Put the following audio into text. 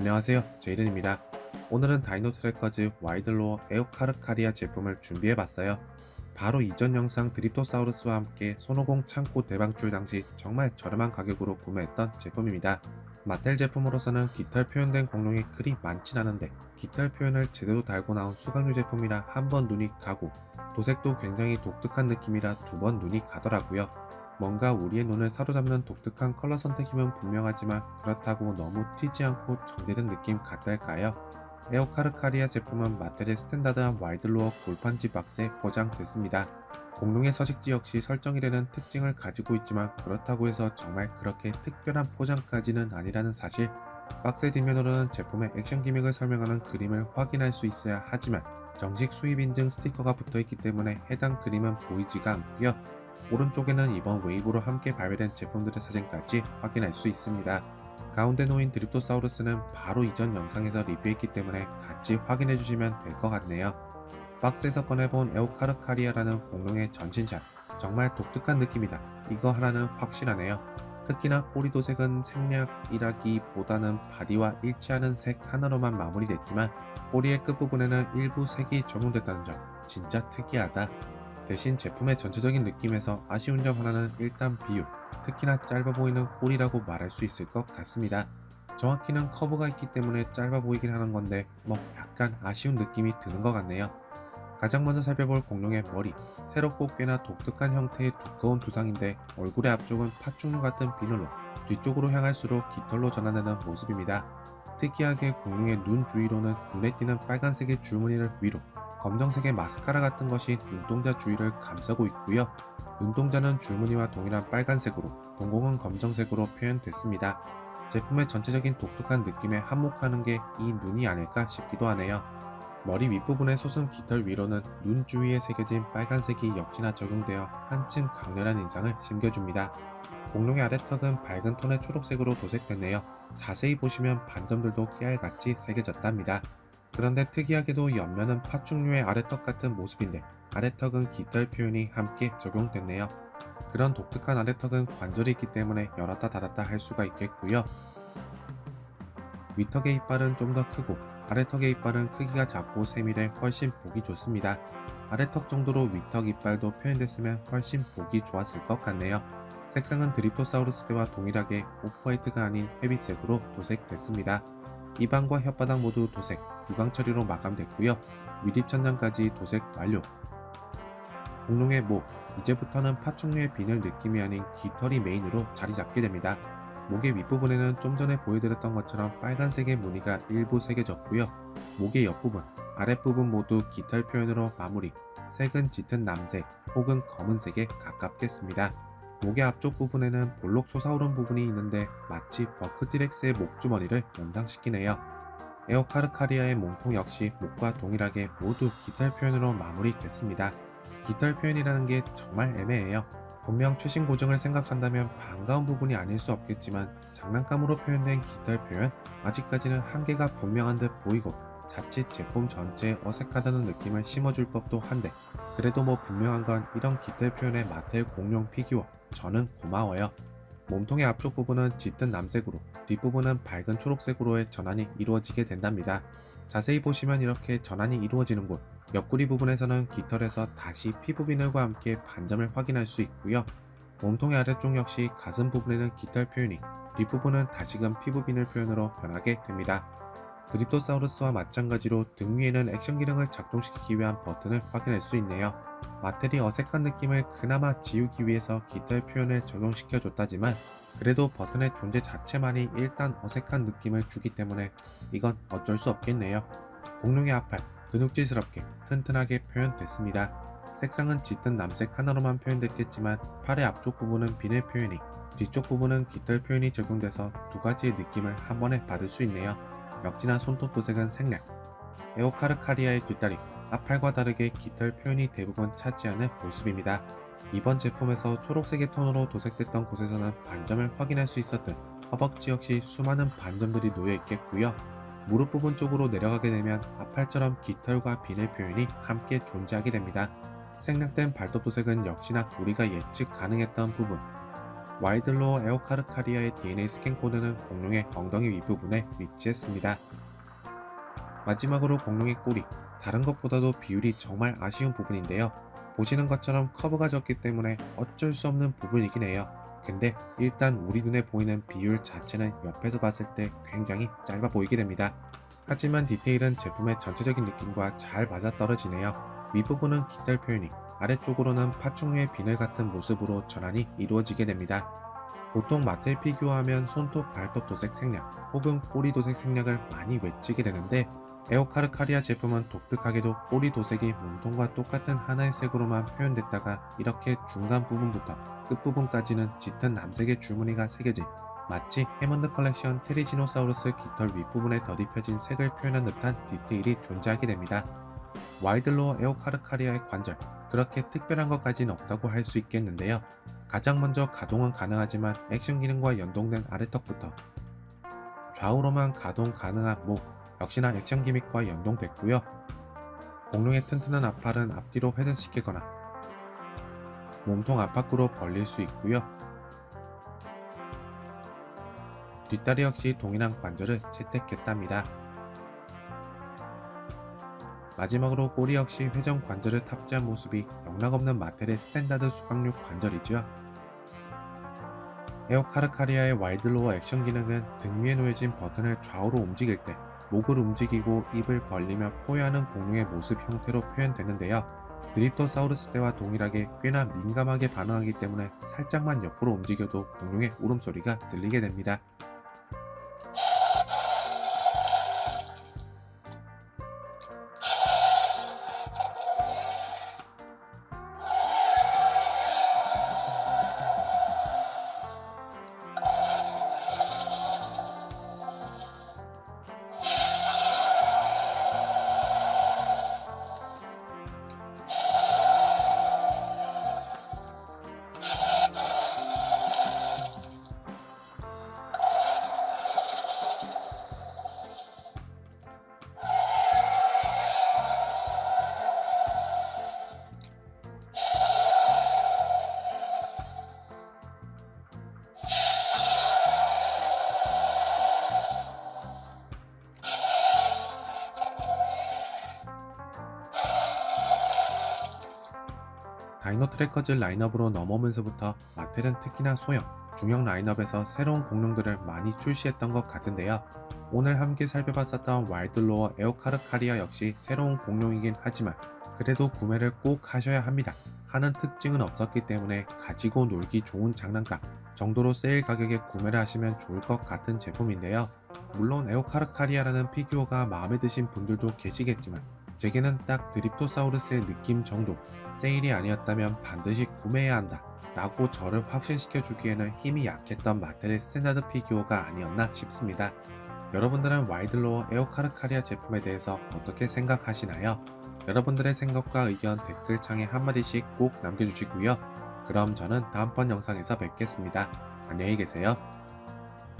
안녕하세요. 제이른입니다. 오늘은 다이노트래커즈 와이드로어 에오카르카리아 제품을 준비해봤어요. 바로 이전 영상 드립토사우루스와 함께 손오공 창고 대방출 당시 정말 저렴한 가격으로 구매했던 제품입니다. 마텔 제품으로서는 깃털 표현된 공룡이 그리 많진 않은데 깃털 표현을 제대로 달고 나온 수강류 제품이라 한 번 눈이 가고 도색도 굉장히 독특한 느낌이라 두 번 눈이 가더라고요 뭔가 우리의 눈을 사로잡는 독특한 컬러 선택이면 분명하지만 그렇다고 너무 튀지 않고 정제된 느낌 같달까요? 에오카르카리아 제품은 마텔의 스탠다드한 와이드로어 골판지 박스에 포장됐습니다. 공룡의 서식지 역시 설정이 되는 특징을 가지고 있지만 그렇다고 해서 정말 그렇게 특별한 포장까지는 아니라는 사실 박스의 뒷면으로는 제품의 액션 기믹을 설명하는 그림을 확인할 수 있어야 하지만 정식 수입 인증 스티커가 붙어 있기 때문에 해당 그림은 보이지가 않고요. 오른쪽에는 이번 웨이브로 함께 발매된 제품들의 사진까지 확인할 수 있습니다. 가운데 놓인 드립토사우루스는 바로 이전 영상에서 리뷰했기 때문에 같이 확인해 주시면 될 것 같네요. 박스에서 꺼내본 에오카르카리아라는 공룡의 전신샷 정말 독특한 느낌이다. 이거 하나는 확실하네요. 특히나 꼬리 도색은 생략이라기보다는 바디와 일치하는 색 하나로만 마무리됐지만 꼬리의 끝부분에는 일부 색이 적용됐다는 점 진짜 특이하다. 대신 제품의 전체적인 느낌에서 아쉬운 점 하나는 일단 비율, 특히나 짧아 보이는 꼬리라고 말할 수 있을 것 같습니다. 정확히는 커브가 있기 때문에 짧아 보이긴 하는 건데 뭐 약간 아쉬운 느낌이 드는 것 같네요. 가장 먼저 살펴볼 공룡의 머리, 새롭고 꽤나 독특한 형태의 두꺼운 두상인데 얼굴의 앞쪽은 파충류 같은 비늘로 뒤쪽으로 향할수록 깃털로 전환되는 모습입니다. 특이하게 공룡의 눈 주위로는 눈에 띄는 빨간색의 줄무늬를 위로 검정색의 마스카라 같은 것이 눈동자 주위를 감싸고 있고요. 눈동자는 줄무늬와 동일한 빨간색으로, 동공은 검정색으로 표현됐습니다. 제품의 전체적인 독특한 느낌에 한몫하는 게 이 눈이 아닐까 싶기도 하네요. 머리 윗부분의 솟은 깃털 위로는 눈 주위에 새겨진 빨간색이 역시나 적용되어 한층 강렬한 인상을 심겨줍니다. 공룡의 아래턱은 밝은 톤의 초록색으로 도색됐네요. 자세히 보시면 반점들도 깨알같이 새겨졌답니다. 그런데 특이하게도 옆면은 파충류의 아래턱 같은 모습인데 아래턱은 깃털 표현이 함께 적용됐네요. 그런 독특한 아래턱은 관절이 있기 때문에 열었다 닫았다 할 수가 있겠고요. 윗턱의 이빨은 좀 더 크고 아래턱의 이빨은 크기가 작고 세밀해 훨씬 보기 좋습니다. 아래턱 정도로 윗턱 이빨도 표현됐으면 훨씬 보기 좋았을 것 같네요. 색상은 드립토사우루스 때와 동일하게 오프화이트가 아닌 회빛색으로 도색됐습니다. 입안과 혓바닥 모두 도색, 유광 처리로 마감됐고요. 윗입 천장까지 도색 완료. 공룡의 목, 이제부터는 파충류의 비늘 느낌이 아닌 깃털이 메인으로 자리 잡게 됩니다. 목의 윗부분에는 좀 전에 보여드렸던 것처럼 빨간색의 무늬가 일부 새겨졌고요. 목의 옆부분, 아랫부분 모두 깃털 표현으로 마무리. 색은 짙은 남색 혹은 검은색에 가깝겠습니다. 목의 앞쪽 부분에는 볼록 솟아오른 부분이 있는데 마치 버크티렉스의 목주머니를 연상시키네요. 에오카르카리아의 몸통 역시 목과 동일하게 모두 깃털 표현으로 마무리됐습니다. 깃털 표현이라는 게 정말 애매해요. 분명 최신 고증을 생각한다면 반가운 부분이 아닐 수 없겠지만 장난감으로 표현된 깃털 표현 아직까지는 한계가 분명한 듯 보이고 자칫 제품 전체에 어색하다는 느낌을 심어줄 법도 한데 그래도 뭐 분명한 건 이런 깃털 표현의 마텔 공룡 피규어 저는 고마워요. 몸통의 앞쪽 부분은 짙은 남색으로 뒷부분은 밝은 초록색으로의 전환이 이루어지게 된답니다. 자세히 보시면 이렇게 전환이 이루어지는 곳 옆구리 부분에서는 깃털에서 다시 피부 비늘과 함께 반점을 확인할 수 있고요. 몸통의 아래쪽 역시 가슴 부분에는 깃털 표현이 뒷부분은 다시금 피부 비늘 표현으로 변하게 됩니다. 드립토사우루스와 마찬가지로 등 위에는 액션 기능을 작동시키기 위한 버튼을 확인할 수 있네요. 마텔이 어색한 느낌을 그나마 지우기 위해서 깃털 표현을 적용시켜줬다지만 그래도 버튼의 존재 자체만이 일단 어색한 느낌을 주기 때문에 이건 어쩔 수 없겠네요. 공룡의 앞팔 근육질스럽게 튼튼하게 표현됐습니다. 색상은 짙은 남색 하나로만 표현됐겠지만 팔의 앞쪽 부분은 비늘 표현이 뒤쪽 부분은 깃털 표현이 적용돼서 두 가지의 느낌을 한 번에 받을 수 있네요. 역시나 손톱 도색은 생략. 에오카르카리아의 뒷다리, 앞팔과 다르게 깃털 표현이 대부분 차지하는 모습입니다. 이번 제품에서 초록색의 톤으로 도색됐던 곳에서는 반점을 확인할 수 있었듯 허벅지 역시 수많은 반점들이 놓여 있겠고요. 무릎 부분 쪽으로 내려가게 되면 앞팔처럼 깃털과 비늘 표현이 함께 존재하게 됩니다. 생략된 발톱 도색은 역시나 우리가 예측 가능했던 부분. 와이들로 에오카르카리아의 DNA 스캔 코드는 공룡의 엉덩이 윗부분에 위치했습니다. 마지막으로 공룡의 꼬리, 다른 것보다도 비율이 정말 아쉬운 부분인데요. 보시는 것처럼 커브가 적기 때문에 어쩔 수 없는 부분이긴 해요. 근데 일단 우리 눈에 보이는 비율 자체는 옆에서 봤을 때 굉장히 짧아 보이게 됩니다. 하지만 디테일은 제품의 전체적인 느낌과 잘 맞아떨어지네요. 윗부분은 깃털 표현이, 아래쪽으로는 파충류의 비늘 같은 모습으로 전환이 이루어지게 됩니다. 보통 마텔 피규어하면 손톱, 발톱 도색 생략 혹은 꼬리 도색 생략을 많이 외치게 되는데 에오카르카리아 제품은 독특하게도 꼬리 도색이 몸통과 똑같은 하나의 색으로만 표현됐다가 이렇게 중간 부분부터 끝부분까지는 짙은 남색의 줄무늬가 새겨진 마치 해먼드 컬렉션 테리지노사우루스 깃털 윗부분에 더딥혀진 색을 표현한 듯한 디테일이 존재하게 됩니다. 와이들로 에오카르카리아의 관절, 그렇게 특별한 것까지는 없다고 할 수 있겠는데요. 가장 먼저 가동은 가능하지만 액션 기능과 연동된 아래턱부터 좌우로만 가동 가능한 목, 역시나 액션 기믹과 연동됐고요. 공룡의 튼튼한 앞팔은 앞뒤로 회전시키거나 몸통 앞밖으로 벌릴 수 있고요. 뒷다리 역시 동일한 관절을 채택했답니다. 마지막으로 꼬리 역시 회전 관절을 탑재한 모습이 영락없는 마텔의 스탠다드 수강육 관절이죠. 에어카르카리아의 와이드로어 액션 기능은 등 위에 놓여진 버튼을 좌우로 움직일 때 목을 움직이고 입을 벌리며 포효하는 공룡의 모습 형태로 표현되는데요. 드립토사우루스 때와 동일하게 꽤나 민감하게 반응하기 때문에 살짝만 옆으로 움직여도 공룡의 울음소리가 들리게 됩니다. 다이노 트래커즈 라인업으로 넘어오면서부터 마텔은 특히나 소형, 중형 라인업에서 새로운 공룡들을 많이 출시했던 것 같은데요. 오늘 함께 살펴봤었던 와일드로어 에오카르 카리아 역시 새로운 공룡이긴 하지만 그래도 구매를 꼭 하셔야 합니다. 하는 특징은 없었기 때문에 가지고 놀기 좋은 장난감 정도로 세일 가격에 구매를 하시면 좋을 것 같은 제품인데요. 물론 에오카르 카리아라는 피규어가 마음에 드신 분들도 계시겠지만 제게는 딱 드립토사우루스의 느낌 정도 세일이 아니었다면 반드시 구매해야 한다 라고 저를 확신시켜 주기에는 힘이 약했던 마텔의 스탠다드 피규어가 아니었나 싶습니다. 여러분들은 와이드로어 에오카르카리아 제품에 대해서 어떻게 생각하시나요? 여러분들의 생각과 의견 댓글창에 한마디씩 꼭 남겨주시고요. 그럼 저는 다음번 영상에서 뵙겠습니다. 안녕히 계세요.